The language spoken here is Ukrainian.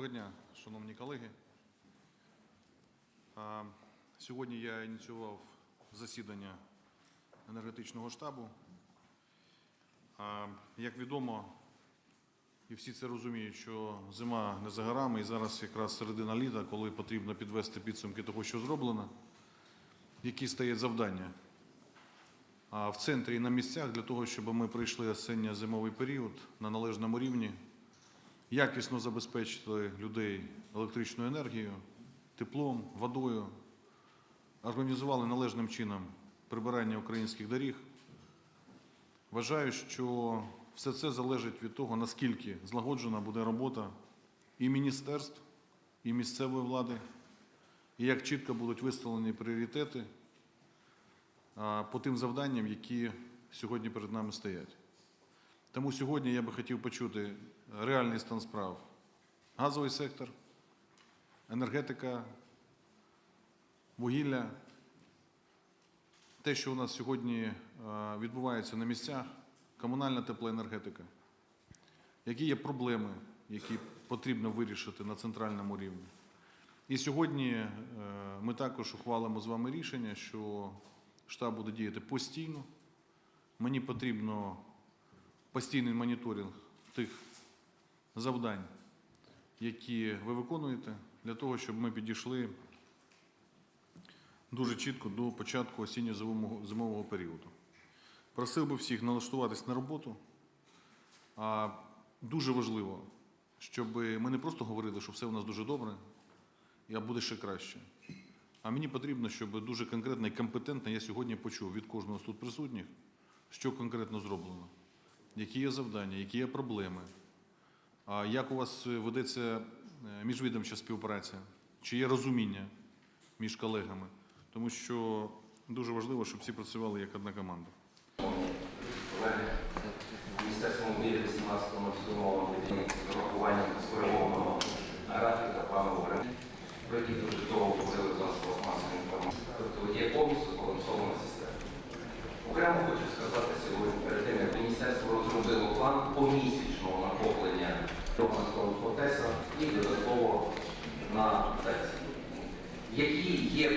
Доброго дня, шановні колеги. Сьогодні я ініціював засідання енергетичного штабу. Як відомо, і всі це розуміють, що зима не за горами, і зараз якраз середина літа, коли потрібно підвести підсумки того, що зроблено, які стоять завдання. А в центрі і на місцях для того, щоб ми пройшли осінньо-зимовий період на належному рівні, якісно забезпечити людей електричною енергією, теплом, водою, організували належним чином прибирання українських доріг. Вважаю, що все це залежить від того, наскільки злагоджена буде робота і міністерств, і місцевої влади, і як чітко будуть виставлені пріоритети по тим завданням, які сьогодні перед нами стоять. Тому сьогодні я би хотів почути реальний стан справ. Газовий сектор, енергетика, вугілля, те, що у нас сьогодні е, відбувається на місцях, комунальна теплоенергетика, які є проблеми, які потрібно вирішити на центральному рівні. І сьогодні е, ми також ухвалимо з вами рішення, що штаб буде діяти постійно. Мені потрібно постійний моніторинг тих завдань, які ви виконуєте, для того, щоб ми підійшли дуже чітко до початку осінньо-зимового періоду. Просив би всіх налаштуватись на роботу. А дуже важливо, щоб ми не просто говорили, що все у нас дуже добре, а буде ще краще. А мені потрібно, щоб дуже конкретно і компетентно я сьогодні почув від кожного з тут присутніх, що конкретно зроблено, які є завдання, які є проблеми, а як у вас ведеться е, міжвідомча співпраця, чи є розуміння між колегами, тому що дуже важливо, щоб всі працювали як одна команда. Колеги, Міністерством обіди 18 цілому з урахуванням скоригованого графіка плану України, про який дуже довго говорили засобах масової інформації. Тобто є повністю збалансована система. Окремо хочу сказати сьогодні, перед тим, як міністерство розробило план помісячного накоплення громадського протеса і додатково на ТЕС. Які є?